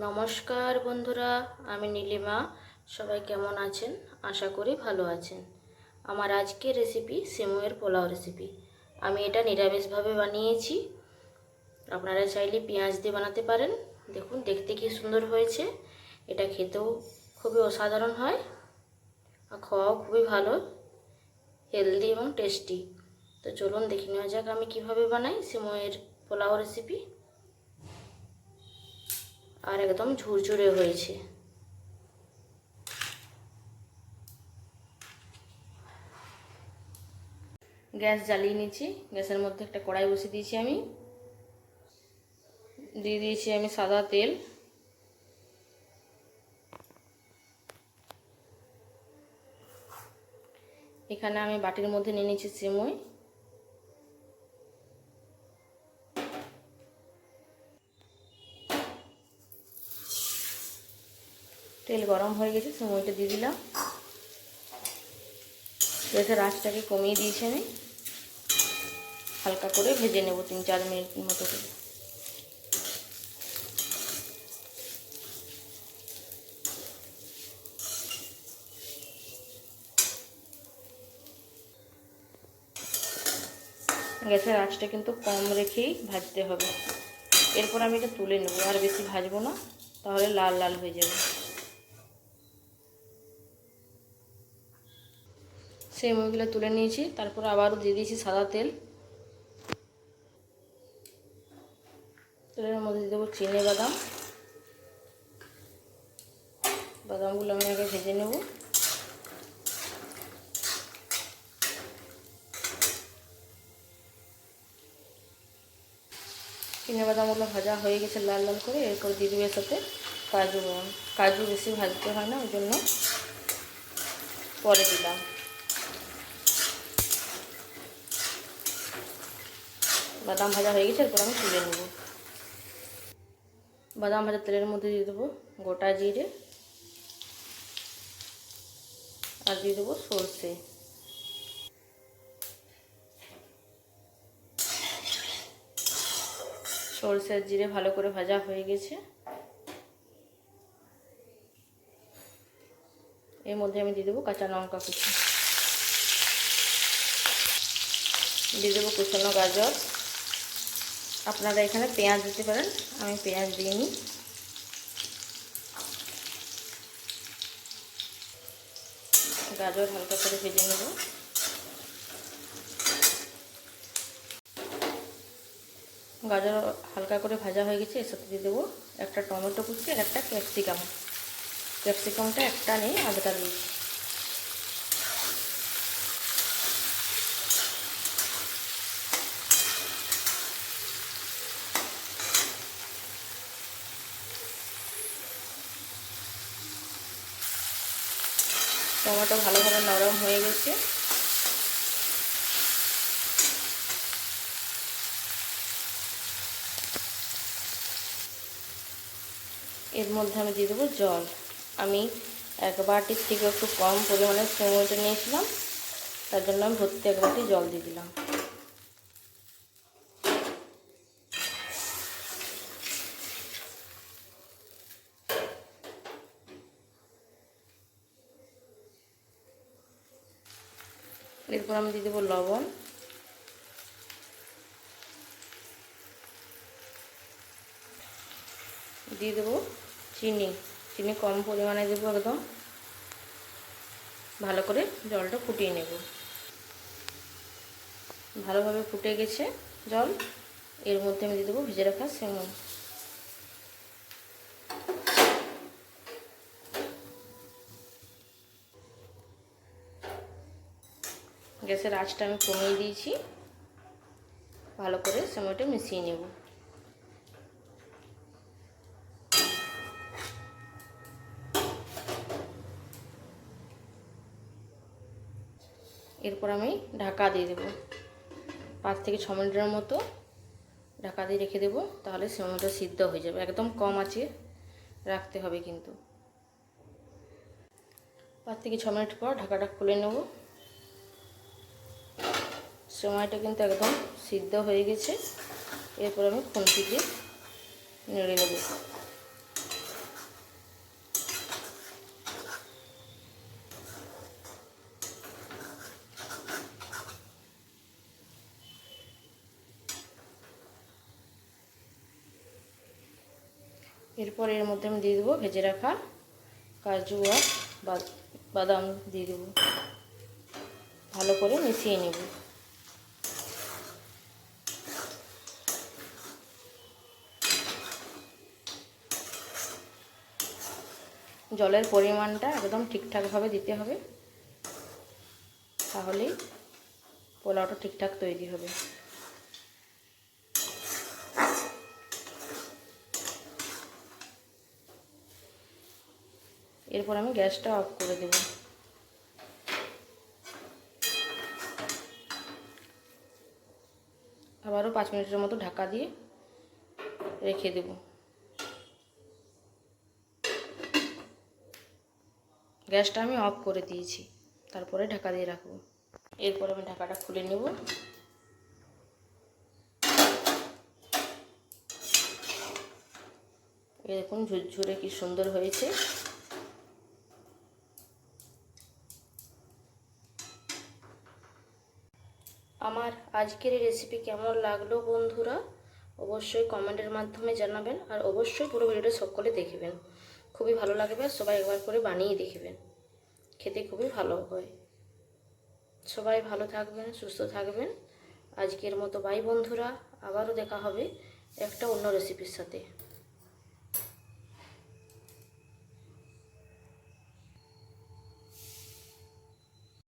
নমস্কার বন্ধুরা, আমি নীলিমা। সবাই কেমন আছেন? আশা করি ভালো আছেন। আমার আজকের রেসিপি সিমুয়ের পোলাও রেসিপি আমি এটা নিরামিষভাবে বানিয়েছি। আপনারা চাইলে পেঁয়াজ দিয়ে বানাতে পারেন। দেখুন, দেখতে কি সুন্দর হয়েছে। এটা খেতেও খুবই অসাধারণ হয় আর খাওয়াও খুবই ভালো হেলদি এবং টেস্টি তো চলুন দেখে নেওয়া যাক আমি কীভাবে বানাই সিমুয়ের পোলাও রেসিপি আর একদম ঝুরঝুরে হয়েছে। গ্যাস জ্বালিয়ে নিচ্ছি গ্যাসের মধ্যে একটা কড়াই বসিয়ে দিয়েছি আমি। দিয়ে দিয়েছি আমি সাদা তেল। এখানে আমি বাটির মধ্যে নিয়ে নিচ্ছি সিমুই। তেল গরম হয়ে গেছে, সময়টা দিয়ে দিলাম। গ্যাসের আঁচটাকে কমিয়ে দিয়েছি আমি। হালকা করে ভেজে নেব তিন চার মিনিট মতো করে। গ্যাসের আঁচটা কিন্তু কম রেখেই ভাজতে হবে। এরপর আমি এটা তুলে নেব, আর বেশি ভাজবো না, তাহলে লাল লাল হয়ে যাবে। সেই মুরগিগুলো তুলে নিয়েছি। তারপর আবারও দিয়ে দিয়েছি সাদা তেল। তেলের মধ্যে দেবো চিনে, বাদাম। বাদামগুলো আমি আগে ভেজে নেব। চিনে, বাদামগুলো ভাজা হয়ে গেছে লাল লাল করে, এরপর দিয়ে দেবে সাথে কাজু কাজু বেশি ভাজতে হয় না, ওই জন্য পরে দিলাম। বাদাম ভাজা হয়ে গেছে, এরপর আমি তুলে নেব। বাদাম ভাজা তেলের মধ্যে দিয়ে দেবো গোটা জিরে আর দিয়ে দেবো সর্ষে। সর্ষে আর জিরে ভালো করে ভাজা হয়ে গেছে। এর মধ্যে আমি দিয়ে দেবো কাঁচা লঙ্কা কুচি। দিয়ে দেবো কুচনো গাজর। আপনারা এখানে পেঁয়াজ দিতে পারেন। আমি পেঁয়াজ দিয়ে নিই। গাজর হালকা করে ভেজে নেব। গাজর হালকা করে ভাজা হয়ে গেছে, এর সাথে দিয়ে দেবো একটা টমেটো কুচি আর একটা ক্যাপসিকাম। ক্যাপসিকামটা একটা নেই আধটা দিয়েছি টমেটো ভালোভাবে নরম হয়ে গেছে। এর মধ্যে আমি দিয়ে দেবো জল। আমি এক বাটির থেকে একটু কম পরিমাণে টমেটো নিয়েছিলাম, তার জন্য আমি ভর্তি এক বাটি জল দিয়ে দিলাম। এরপর আমি দিয়ে দেবো লবণ। দিয়ে দেবো চিনি। চিনি কম পরিমাণে দেবো একদম। ভালো করে জলটা ফুটিয়ে নেব। ভালোভাবে ফুটে গেছে জল। এর মধ্যে আমি দিয়ে দেবো ভিজে রাখা সেমন। গ্যাসের আঁচটা আমি কমিয়ে দিয়েছি। ভালো করে সময়টা মিশিয়ে নেব। এরপর আমি ঢাকা দিয়ে দেবো। পাঁচ থেকে ছ মিনিটের মতো ঢাকা দিয়ে রেখে দেবো, তাহলে সময়টা সিদ্ধ হয়ে যাবে। একদম কম আছে, রাখতে হবে কিন্তু। পাঁচ থেকে ছ মিনিট পর ঢাকাটা খুলে নেব। সময়টা কিন্তু একদম সিদ্ধ হয়ে গেছে। এরপর আমি খুন্তিতে নেড়ে নেব। এরপর এর মধ্যে আমি দিয়ে দেবো ভেজে রাখা কাজু আর বাদাম দিয়ে দেবো। ভালো করে মিশিয়ে নেব। জলের পরিমাণটা একদম ঠিকঠাকভাবে দিতে হবে। তাহলেই পোলাওটা ঠিকঠাক তৈরি হবে। এরপর আমি গ্যাসটা অফ করে দেব। আবারও পাঁচ মিনিটের মতো ঢাকা দিয়ে রেখে দেব। গ্যাসটা আমি অফ করে দিয়েছি। তারপরে ঢাকা দিয়ে রাখব। এরপর আমি ঢাকাটা খুলে নেব। এরকম ঝুরঝুরে কি সুন্দর হয়েছে। আমার আজকের এই রেসিপি কেমন লাগল বন্ধুরা? অবশ্যই কমেন্টের মাধ্যমে জানাবেন আর অবশ্যই পুরো ভিডিওটা সকলে দেখবেন। খুবই ভালো লাগবে সবাই একবার করে বানিয়ে দেখবেন খেতে খুবই ভালো হয়। সবাই ভালো থাকবেন, সুস্থ থাকবেন। আজকের মতো বাই বন্ধুরা, আবারও দেখা হবে একটা অন্য রেসিপির সাথে।